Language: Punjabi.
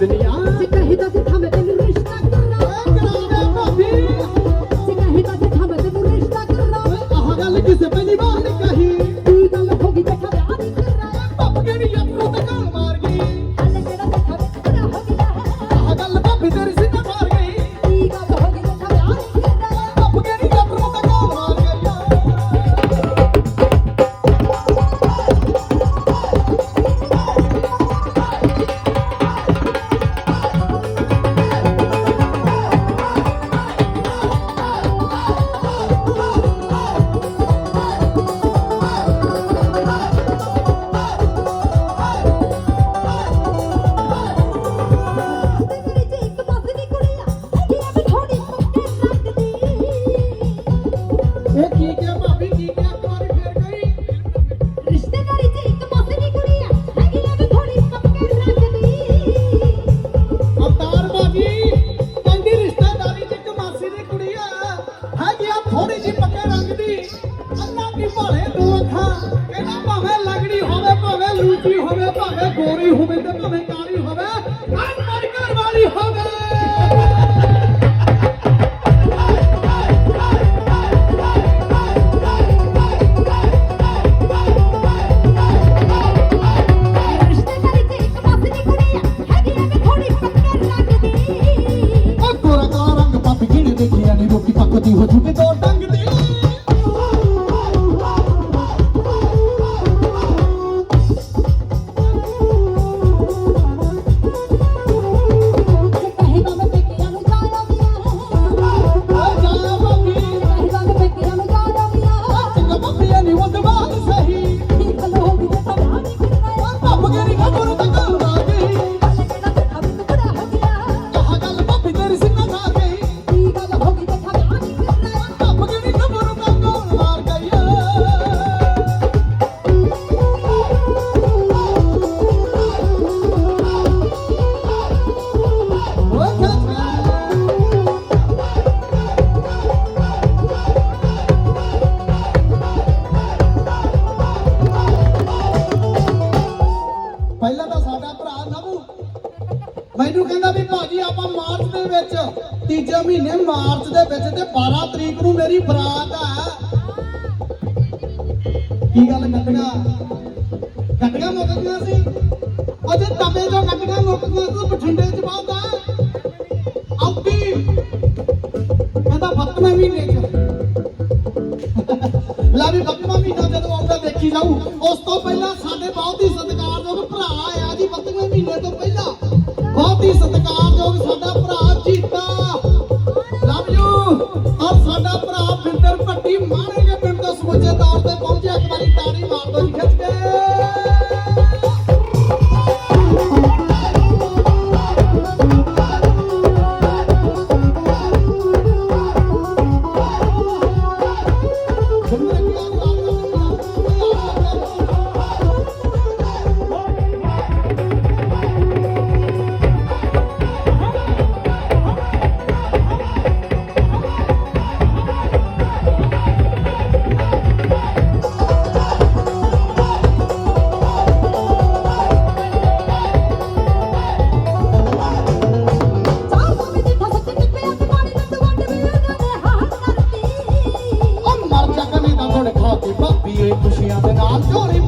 the Aa, ah, ਆ ਥੋੜੀ ਜੀ ਪੱਕੇ ਰੰਗ ਦੀ। ਅੱਲਾ ਕਹਿੰਦਾ ਭਾਵੇਂ ਲੱਗਣੀ ਹੋਵੇ ਭਾਵੇਂ ਲੂਚੀ ਹੋਵੇ ਭਾਵੇਂ ਕਾਲੀ ਹੋਵੇ ਅਨਮਰ ਘਰ ਵਾਲੀ ਹੋਵੇ। देखिया नहीं रोटी पकती हो झुके ਦੇ ਵਿੱਚ, ਤੀਜੇ ਮਹੀਨੇ ਮਾਰਚ ਦੇ ਵਿੱਚ ਤੇ 12 ਤਰੀਕ ਨੂੰ ਮੇਰੀ ਬਰਾਤ ਆ। ਕੀ ਗੱਲ ਕੱਟੀਆਂ ਕੱਟੀਆਂ ਮੁੱਕ ਗਈਆਂ ਸੀ। ਅਜੇ ਤਵੇ ਤੋਂ ਕੱਟੀਆਂ ਮੁੱਕ ਗਈਆਂ ਸੀ ਬਠਿੰਡੇ ਚ ਬਾਉਂਦਾ ਆਉਦੀ। ਕਹਿੰਦਾ 12ਵੇਂ ਮਹੀਨੇ ਚ। ਲਾ ਵੀ 12ਵਾਂ ਮਹੀਨਾ ਜਦੋਂ ਆਉਂਦਾ ਦੇਖੀ ਜਾਊ। ਉਸ ਤੋਂ ਪਹਿਲਾਂ ਸਾਡੇ ਬਹੁਤ ਹੀ ਸਤਿਕਾਰਯੋਗ ਭਰਾ ਆਇਆ ਜੀ 12ਵੇਂ ਮਹੀਨੇ ਤੋਂ ਪਹਿਲਾਂ। ਬਹੁਤ ਹੀ ਸਤਿਕਾਰ দিয়ে খুশি আছেন। আন্তরিক